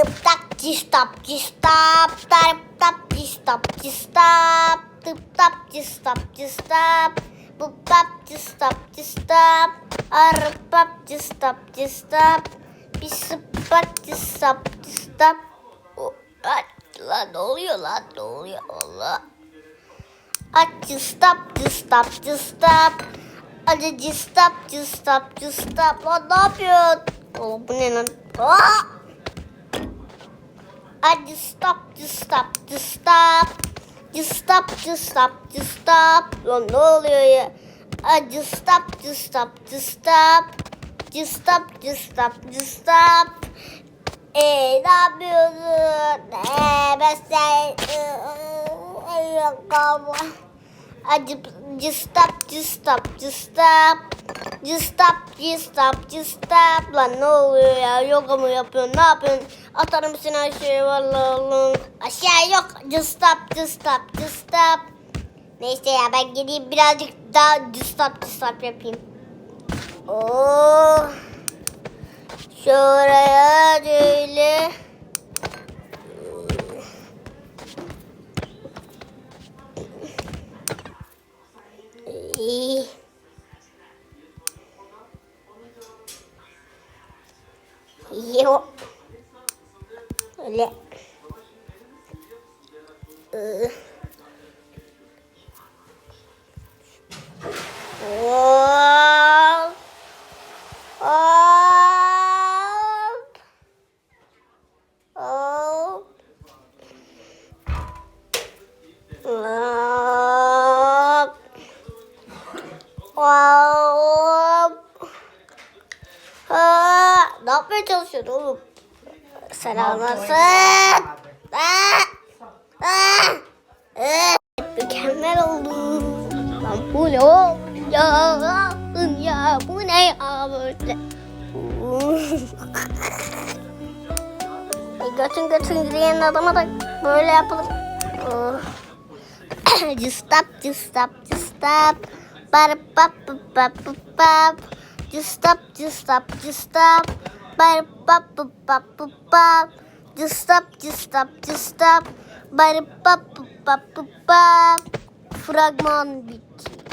Tıp tak cis tap cis tap tarıp tap cis tap cis tap tıp tap cis tap cis tap bup tap cis tap cis tap arıp tap cis tap cis tap bir sıpat cis tap cis tap O- Ay, lan ne oluyor lan ne oluyor? Allah. Aç cis tap cis tap cis tap Hadi cis tap cis tap cis tap lan ne yapıyorsun? Oğlum bu ne lan? Aa! Hadi stop, just stop, just stop. Just stop, just stop, just stop. Lan ne oluyor ya? Hadi stop, just stop, just stop. Just stop, just stop, just stop. Eee ne yapıyorsun? Eee ben sen... Kalma. Hadi just stop, just stop, just stop. Just stop, just stop, just stop. Lan ne oluyor ya? Yoga mı yapıyorsun? Ne yapıyorsun? Atarım seni aşağıya vallahi oğlum. Aşağı yok. Just stop, just stop, just stop. Neyse ya ben gideyim birazcık daha just stop, just stop yapayım. Oo. Şuraya şöyle. İyi. Yok. Öyle. Hop. Hop. Hop. Hop. Hop. Ha, ne yapmaya çalışıyorsun ah, ah. Mükemmel oldu. Lan bu ne ya? Ya bu ne ya böyle? E, götün götün diyen adama da böyle yapılır. Oh. just stop, just stop, just stop. Ba ba ba ba ba ba. Just stop, just stop, just stop. Ba ba ba ba ba ba. Just stop, just stop, just stop. Ba ba ba ba ba ba. Fragman bitti.